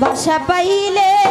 বাসা পাইলে